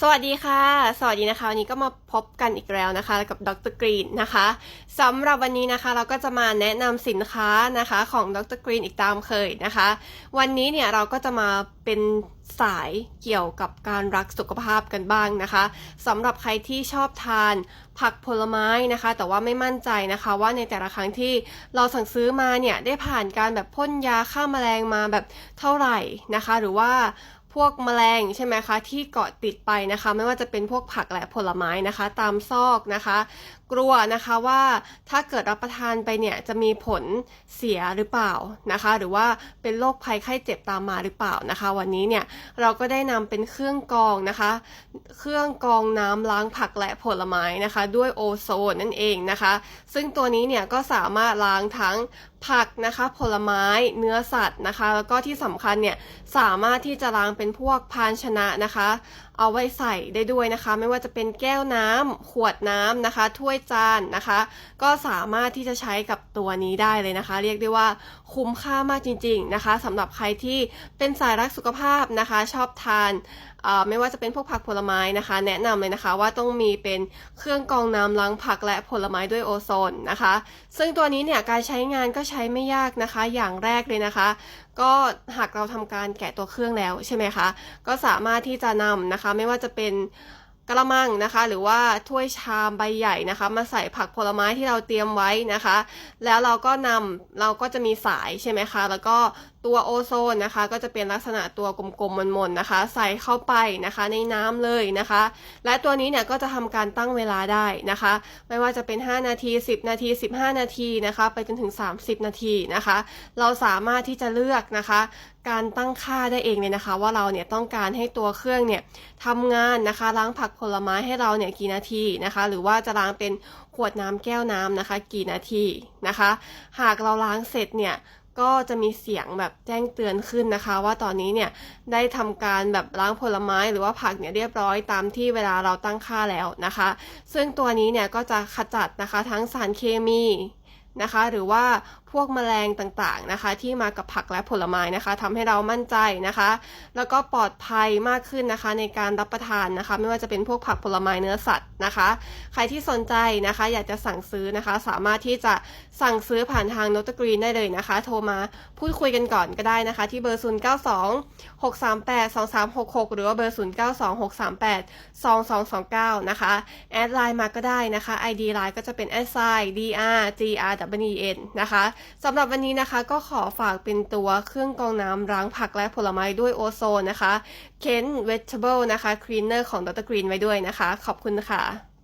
สวัสดีค่ะ สวัสดีนะคะวันนี้ก็มาพบกันอีกแล้วนะคะกับดรกรีนนะคะสำหรับวันนี้นะคะเราก็จะมาแนะนำสินค้านะคะของดรกรีนอีกตามเคยนะคะ วันนี้เนี่ยเราก็จะมาเป็นสายเกี่ยวกับการรักสุขภาพกันบ้างนะคะสำหรับใครที่ชอบทานผักผลไม้นะคะ แต่ว่าไม่มั่นใจนะคะ ว่าในแต่ละครั้งที่เราสั่งซื้อมาเนี่ยได้ผ่านการแบบพ่นยาฆ่าแมลงมาแบบเท่าไหร่นะคะ หรือว่า พวกแมลงใช่ไหมคะที่เกาะติดไปนะคะ ไม่ว่าจะเป็นพวกผักและผลไม้นะคะ ตามซอกนะคะกลัวนะคะว่าถ้าเกิดรับประทานไปเนี่ยจะมีผลเสียหรือเปล่านะคะ หรือว่าเป็นโรคภัยไข้เจ็บตามมาหรือเปล่านะคะ วันนี้เนี่ยเราก็ได้นำเป็นเครื่องกรองนะคะ เครื่องกรองน้ำล้างผักและผลไม้นะคะ ด้วยโอโซนนั่นเองนะคะ ซึ่งตัวนี้เนี่ยก็สามารถล้างทั้งผักนะคะ ผลไม้เนื้อสัตว์นะคะ แล้วก็ที่สำคัญเนี่ยสามารถที่จะล้างเป็นพวกภาชนะนะคะเอาไว้ใส่ได้ด้วยนะคะ ไม่ว่าจะเป็นแก้วน้ำขวดน้ำนะคะ ถ้วยจานนะคะ ก็สามารถที่จะใช้กับตัวนี้ได้เลยนะคะ เรียกได้ว่าคุ้มค่ามากจริง ๆนะคะสำหรับใครที่เป็นสายรักสุขภาพนะคะ ชอบทาน ไม่ว่าจะเป็นพวกผักผลไม้นะคะ แนะนำเลยนะคะว่าต้องมีเป็นเครื่องกรองน้ำล้างผักและผลไม้ด้วยโอโซนนะคะ ซึ่งตัวนี้เนี่ยการใช้งานก็ใช้ไม่ยากนะคะ อย่างแรกเลยนะคะ ก็หากเราทำการแกะตัวเครื่องแล้วใช่ไหมคะก็สามารถที่จะนำนะคะ ไม่ว่าจะเป็นกระมังนะคะ หรือว่าถ้วยชามใบใหญ่นะคะ มาใส่ผักผลไม้ที่เราเตรียมไว้นะคะ แล้วเราก็นำเราก็จะมีสายใช่ไหมคะ แล้วก็ ตัวโอโซนนะคะ ก็จะเป็นลักษณะตัวกลมๆมนๆนะคะ ใส่เข้าไปนะคะในน้ำเลยนะคะ และตัวนี้เนี่ยก็จะทำการตั้งเวลาได้นะคะ ไม่ว่าจะเป็น 5 นาที 10 นาที 15 นาทีนะคะ ไปจนถึง 30 นาทีนะคะ เราสามารถที่จะเลือกนะคะการตั้งค่าได้เองเลยนะคะ ว่าเราเนี่ยต้องการให้ตัวเครื่องเนี่ยทำงานนะคะ ล้างผักผลไม้ให้เราเนี่ยกี่นาทีนะคะ หรือว่าจะล้างเป็นขวดน้ำแก้วน้ำนะคะ กี่นาทีนะคะ หากเราล้างเสร็จเนี่ย ก็จะมีเสียงแบบแจ้งเตือนขึ้นนะคะ ว่าตอนนี้เนี่ยได้ทำการแบบล้างผลไม้หรือว่าผักเนี่ยเรียบร้อยตามที่เวลาเราตั้งค่าแล้วนะคะ ซึ่งตัวนี้เนี่ยก็จะขจัดนะคะทั้งสารเคมี นะคะ หรือว่าพวกแมลงต่างๆนะคะ ที่มากับผักและผลไม้นะคะทำให้เรามั่นใจนะคะ แล้วก็ปลอดภัยมากขึ้นนะคะ ในการรับประทานนะคะ ไม่ว่าจะเป็นพวกผักผลไม้เนื้อสัตว์นะคะ ใครที่สนใจนะคะ อยากจะสั่งซื้อนะคะ สามารถที่จะสั่งซื้อผ่านทางโนตกรีนได้เลยนะคะ โทรมาพูดคุยกันก่อนก็ได้นะคะ ที่เบอร์ 0 9 2 6 3 8 2 3 6 6 หรือว่าเบอร์ 0 9 2 6 3 8 2 2 2 9 นะคะ แอดไลน์มาก็ได้นะคะ ID ไลน์ก็จะเป็นแอดไซน์ dr gr w e n นะคะสำหรับวันนี้นะคะก็ขอฝากเป็นตัวเครื่องกรองน้ำล้างผักและผลไม้ด้วยโอโซนนะคะเคน Vegetable นะคะคลีนเนอร์ของดรกรีนไว้ด้วยนะคะ ขอบคุณค่ะ